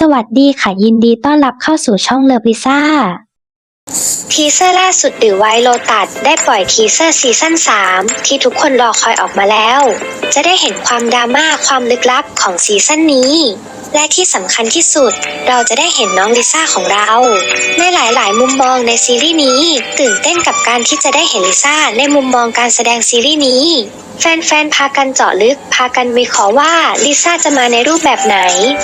สวัสดีค่ะยินดีต้อนรับเข้าสู่ช่องเลิฟลิซ่า ทีเซอร์ล่าสุดหรือไวโลตัดได้ปล่อยทีเซอร์ซีซั่น3 ที่ทุกคนรอคอยออกมาแล้ว จะได้เห็นความดราม่าความลึกลับของซีซั่นนี้ และที่สำคัญที่สุด เราจะได้เห็นน้องลิซ่าของเรา ในหลายๆ มุมมองในซีรีส์นี้ ตื่นเต้นกับการที่จะได้เห็นลิซ่าในมุมมองการแสดงซีรีส์นี้ แฟนๆ พากันเจาะลึก พากันวิเคราะห์ว่าลิซ่าจะมาในรูปแบบไหน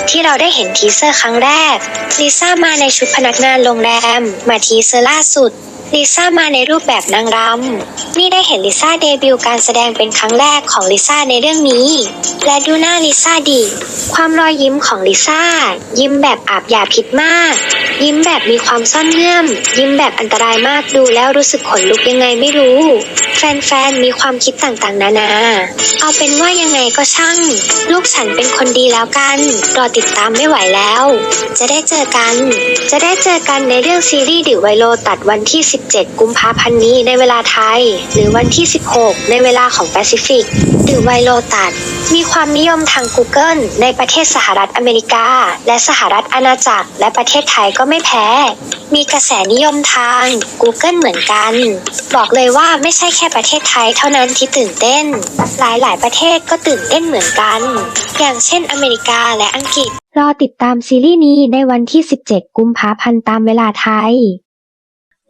ที่เราได้เห็นทีเซอร์ครั้งแรกลิซ่ามาในชุดพนักงานโรงแรม มาทีเซอร์ล่าสุด ลิซ่ามาในรูปแบบนางรำนี่ได้เห็นลิซ่าเดบิวต์การแสดงเป็นครั้งแรกของลิซ่าในเรื่องนี้ และดูหน้าลิซ่าดี ความรอยยิ้มของลิซ่า ยิ้มแบบอาบยาพิษมาก ยิ้มแบบมีความซ่อนเงื่อม ยิ้มแบบอันตรายมากดูแล้วรู้สึกขนลุกยังไงไม่รู้ แฟนๆ มีความคิดต่างๆ นานา เอาเป็นว่ายังไงก็ช่าง ลูกฉันเป็นคนดีแล้วกัน รอติดตามไม่ไหวแล้ว จะได้เจอกัน จะได้เจอกันในเรื่องซีรีส์ดิวไวโลตัดวันที่17 กุมภาพันธ์นี้ในเวลาไทย หรือวันที่ 16 ในเวลาของแปซิฟิกดิวไวโลตัด มีความนิยมทาง Google ในประเทศสหรัฐอเมริกา และสหรัฐอาณาจักร และประเทศไทยก็ไม่แพ้ มีกระแสนิยมทาง Google เหมือนกัน บอกเลยว่าไม่ใช่แค่ประเทศไทยเท่านั้นที่ตื่นเต้น หลายๆประเทศก็ตื่นเต้นเหมือนกัน อย่างเช่นอเมริกาและอังกฤษ รอติดตามซีรีส์นี้ในวันที่ 17 กุมภาพันธ์ตามเวลาไทย